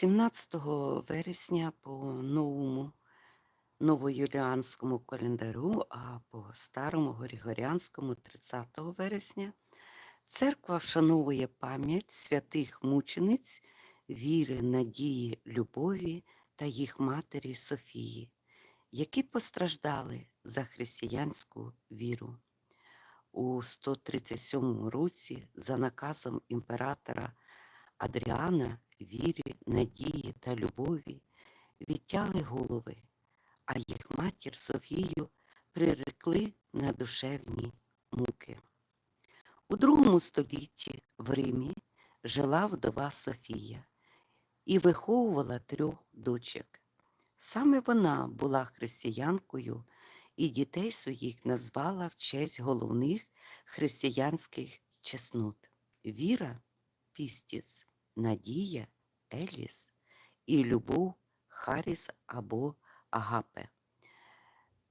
17 вересня по новому новоюліанському календарю, а по старому Григоріанському 30 вересня церква вшановує пам'ять святих мучениць віри, надії, любові та їх матері Софії, які постраждали за християнську віру. У 137 році за наказом імператора Адріана вірі, надії та любові відтяли голови, а їх матір Софію прирекли на душевні муки. У другому столітті в Римі жила вдова Софія і виховувала трьох дочок. Саме вона була християнкою і дітей своїх назвала в честь головних християнських чеснот віра пістіс, надія Еліс і любов Харіс або Агапе.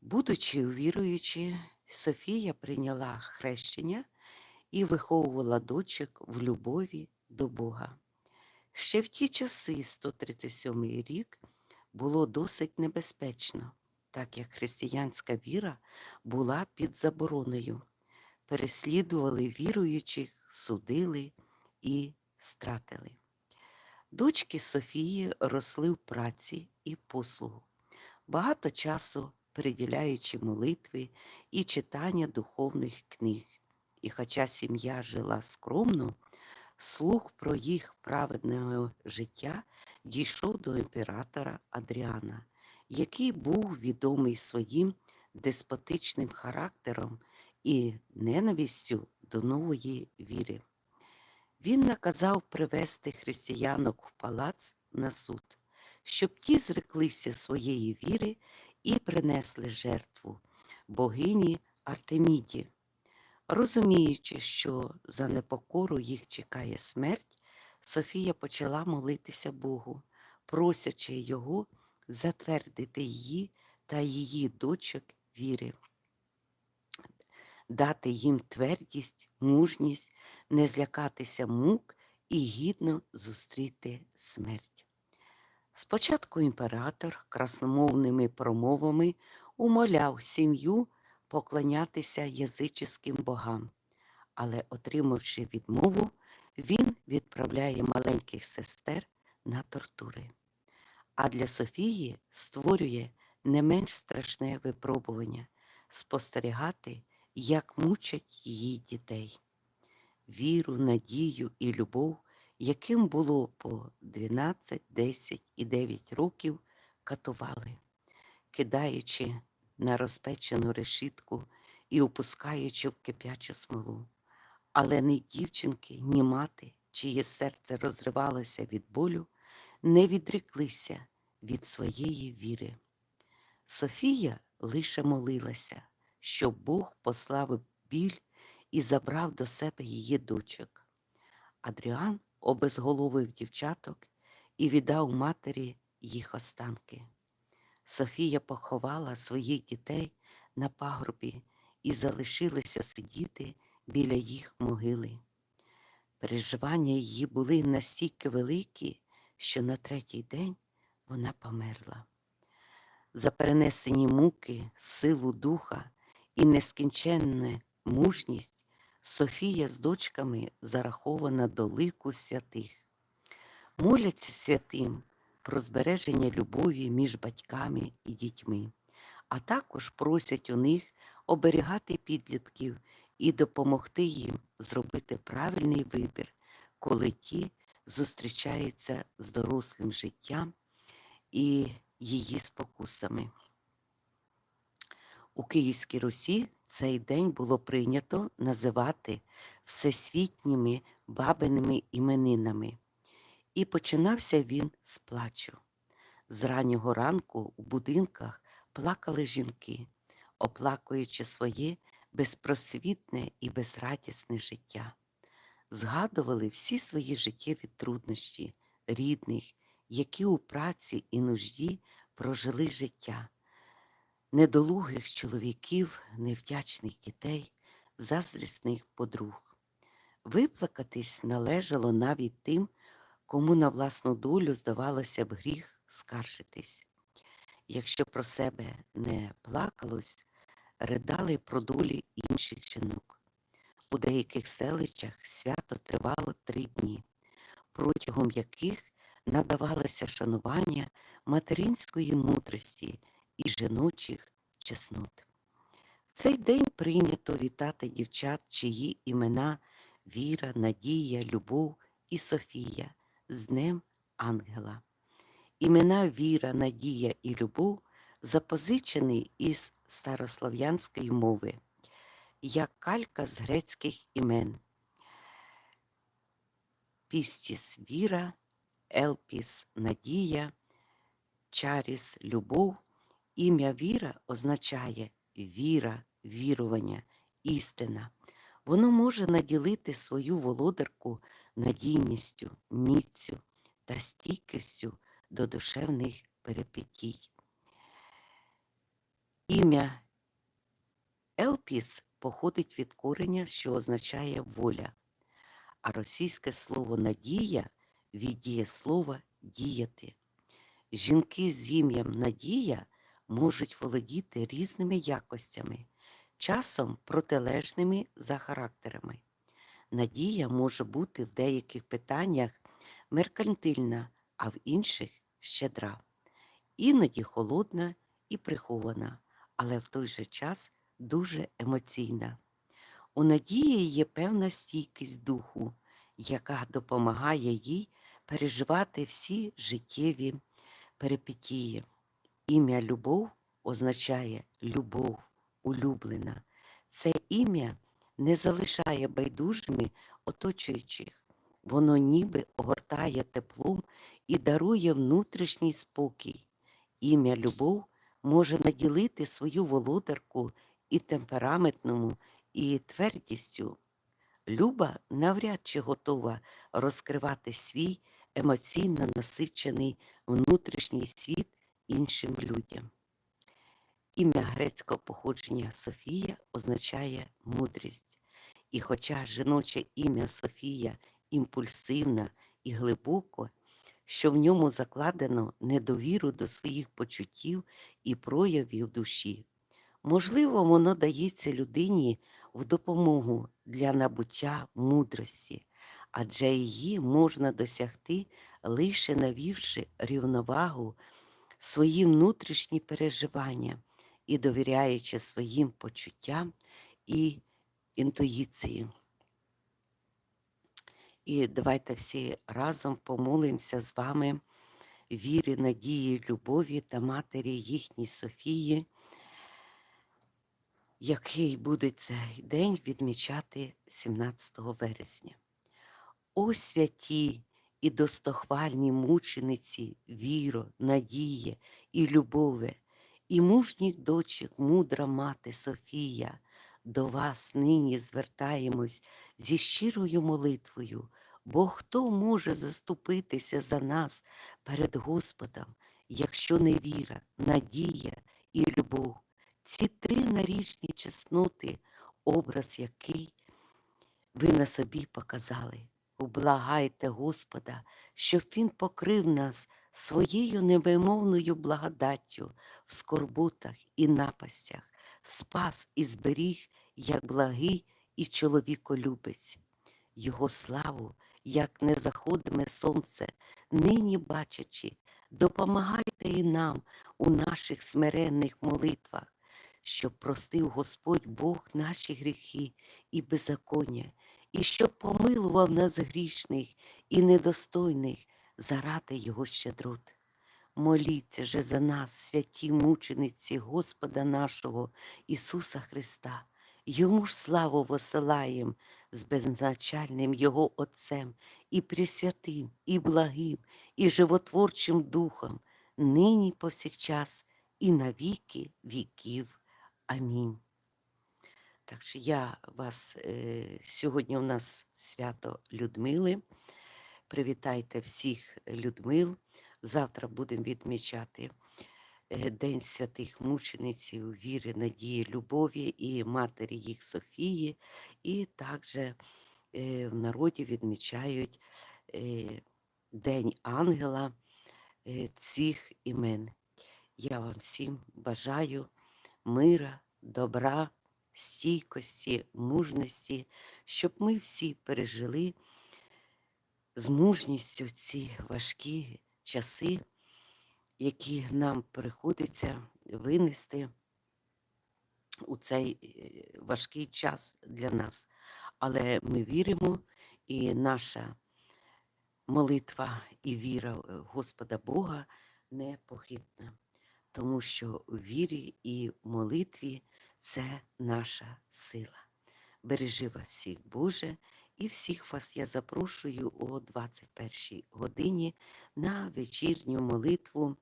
Будучи віруючи, Софія прийняла хрещення і виховувала дочок в любові до Бога. Ще в ті часи, 137 рік, було досить небезпечно, так як християнська віра була під забороною. Переслідували віруючих, судили і стратили. Дочки Софії росли в праці і послугу, багато часу приділяючи молитви і читання духовних книг. І хоча сім'я жила скромно, слух про їх праведне життя дійшов до імператора Адріана, який був відомий своїм деспотичним характером і ненавистю до нової віри. Він наказав привести християнок в палац на суд, щоб ті зреклися своєї віри і принесли жертву богині Артеміді. Розуміючи, що за непокору їх чекає смерть, Софія почала молитися Богу, просячи його затвердити її та її дочок віри, дати їм твердість, мужність, не злякатися мук і гідно зустріти смерть. Спочатку імператор красномовними промовами умоляв сім'ю поклонятися язичським богам, але, отримавши відмову, він відправляє маленьких сестер на тортури. А для Софії створює не менш страшне випробування спостерігати, як мучать її дітей. Віру, надію і любов, яким було по 12, 10 і 9 років, катували, кидаючи на розпечену решітку і опускаючи в кип'ячу смолу. Але ні дівчинки, ні мати, чиє серце розривалося від болю, не відреклися від своєї віри. Софія лише молилася, щоб Бог послав біль і забрав до себе її дочок. Адріан обезголовив дівчаток і віддав матері їх останки. Софія поховала своїх дітей на пагорбі і залишилася сидіти біля їх могили. Переживання її були настільки великі, що на третій день вона померла. За перенесені муки, силу духа і нескінченну мужність Софія з дочками зарахована до лику святих. Моляться святим про збереження любові між батьками і дітьми, а також просять у них оберігати підлітків і допомогти їм зробити правильний вибір, коли ті зустрічаються з дорослим життям і її спокусами. У Київській Русі цей день було прийнято називати всесвітніми бабиними іменинами, і починався він з плачу. З раннього ранку у будинках плакали жінки, оплакуючи своє безпросвітне і безрадісне життя, згадували всі свої життєві труднощі, рідних, які у праці і нужді прожили життя недолугих чоловіків, невдячних дітей, заздрісних подруг. Виплакатись належало навіть тим, кому на власну долю здавалося б гріх скаржитись. Якщо про себе не плакалось, ридали про долі інших жінок. У деяких селищах свято тривало три дні, протягом яких надавалося шанування материнської мудрості і жіночих чеснот. В цей день прийнято вітати дівчат, чиї імена Віра, Надія, Любов і Софія з Днем Ангела. Імена Віра, Надія і Любов запозичені із старослов'янської мови, як калька з грецьких імен. Пістіс Віра, Елпіс Надія, Чаріс Любов. Ім'я Віра означає віра, вірування, істина. Воно може наділити свою володарку надійністю, міцю та стійкістю до душевних перипетій. Ім'я Елпіс походить від кореня, що означає воля, а російське слово надія від дієслова діяти. Жінки з ім'ям Надія можуть володіти різними якостями, часом протилежними за характерами. Надія може бути в деяких питаннях меркантильна, а в інших щедра, іноді холодна і прихована, але в той же час дуже емоційна. У надії є певна стійкість духу, яка допомагає їй переживати всі життєві перипетії. Ім'я Любов означає любов, улюблена. Це ім'я не залишає байдужими оточуючих. Воно ніби огортає теплом і дарує внутрішній спокій. Ім'я Любов може наділити свою володарку і темпераментному, і твердістю. Люба навряд чи готова розкривати свій емоційно насичений внутрішній світ іншим людям. Ім'я грецького походження Софія означає мудрість. І хоча жіноче ім'я Софія імпульсивна і глибоко, що в ньому закладено недовіру до своїх почуттів і проявів душі, можливо, воно дається людині в допомогу для набуття мудрості, адже її можна досягти лише навівши рівновагу свої внутрішні переживання і довіряючи своїм почуттям і інтуїції. І давайте всі разом помолимося з вами вірі, надії, любові та матері їхній Софії, який буде цей день відмічати 17 вересня. О святі і достохвальні мучениці, віро, надія і любове, і мужніх дочок, мудра мати Софія, до вас нині звертаємось зі щирою молитвою, бо хто може заступитися за нас перед Господом, якщо не віра, надія і любов, ці три нарічні чесноти, образ який ви на собі показали. Ублагайте Господа, щоб Він покрив нас своєю невимовною благодаттю в скорботах і напастях, спас і зберіг, як благий і чоловіколюбець. Його славу, як не заходиме сонце, нині бачачи, допомагайте і нам у наших смиренних молитвах, щоб простив Господь Бог наші гріхи і беззаконня і щоб помилував нас грішних і недостойних заради Його щедрот. Моліться же за нас, святі мучениці Господа нашого Ісуса Христа, Йому ж славу посилаєм з беззначальним Його Отцем і Пресвятим, і благим, і животворчим Духом, нині повсякчас, і на віки віків. Амінь. Так що я вас е, сьогодні у нас свято Людмили. Привітайте всіх Людмил. Завтра будемо відмічати е, День святих мучениців, віри, надії, любові і матері їх Софії. І також е, в народі відмічають День ангела цих імен. Я вам всім бажаю мира, добра, стійкості, мужності, щоб ми всі пережили з мужністю ці важкі часи, які нам приходиться винести у цей е, важкий час для нас. Але ми віримо, і наша молитва і віра в Господа Бога непохитна, тому що в вірі і молитві це наша сила. Бережи вас всіх, Боже, і всіх вас я запрошую о 21 годині на вечірню молитву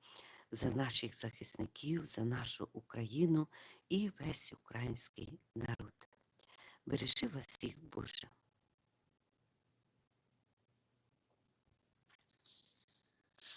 за наших захисників, за нашу Україну і весь український народ. Бережи вас всіх, Боже.